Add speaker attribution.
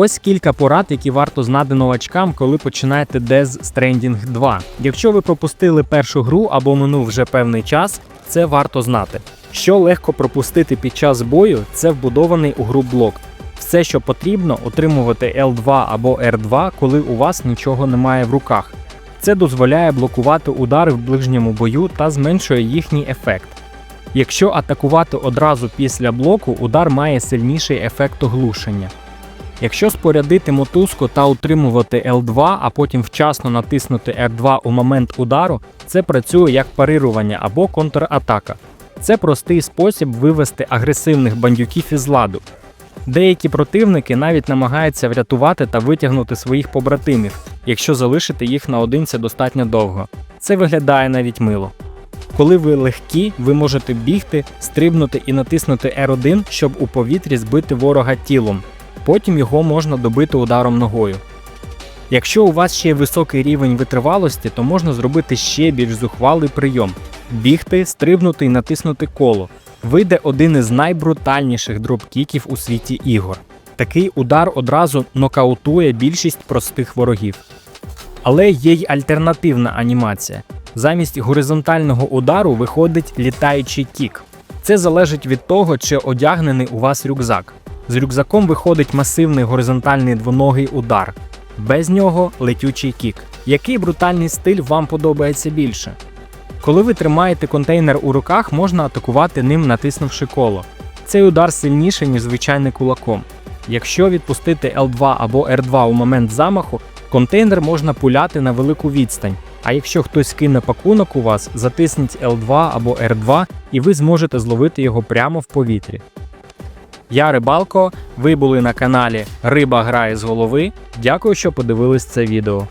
Speaker 1: Ось кілька порад, які варто знати новачкам, коли починаєте Death Stranding 2. Якщо ви пропустили першу гру або минув вже певний час, це варто знати. Що легко пропустити під час бою, це вбудований у гру блок. Все, що потрібно, отримувати L2 або R2, коли у вас нічого немає в руках. Це дозволяє блокувати удари в ближньому бою та зменшує їхній ефект. Якщо атакувати одразу після блоку, удар має сильніший ефект оглушення. Якщо спорядити мотузку та утримувати L2, а потім вчасно натиснути R2 у момент удару, це працює як парирування або контратака. Це простий спосіб вивести агресивних бандюків із ладу. Деякі противники навіть намагаються врятувати та витягнути своїх побратимів, якщо залишити їх наодинці достатньо довго. Це виглядає навіть мило. Коли ви легкі, ви можете бігти, стрибнути і натиснути R1, щоб у повітрі збити ворога тілом. Потім його можна добити ударом ногою. Якщо у вас ще високий рівень витривалості, то можна зробити ще більш зухвалий прийом: бігти, стрибнути і натиснути коло. Вийде один із найбрутальніших дропкіків у світі ігор. Такий удар одразу нокаутує більшість простих ворогів. Але є й альтернативна анімація. Замість горизонтального удару виходить літаючий кік. Це залежить від того, чи одягнений у вас рюкзак. З рюкзаком виходить масивний горизонтальний двоногий удар. Без нього летючий кік. Який брутальний стиль вам подобається більше? Коли ви тримаєте контейнер у руках, можна атакувати ним, натиснувши коло. Цей удар сильніший, ніж звичайний кулаком. Якщо відпустити L2 або R2 у момент замаху, контейнер можна пуляти на велику відстань. А якщо хтось кине пакунок у вас, затисніть L2 або R2 і ви зможете зловити його прямо в повітрі. Я Рибалко, ви були на каналі Риба грає з голови. Дякую, що подивились це відео.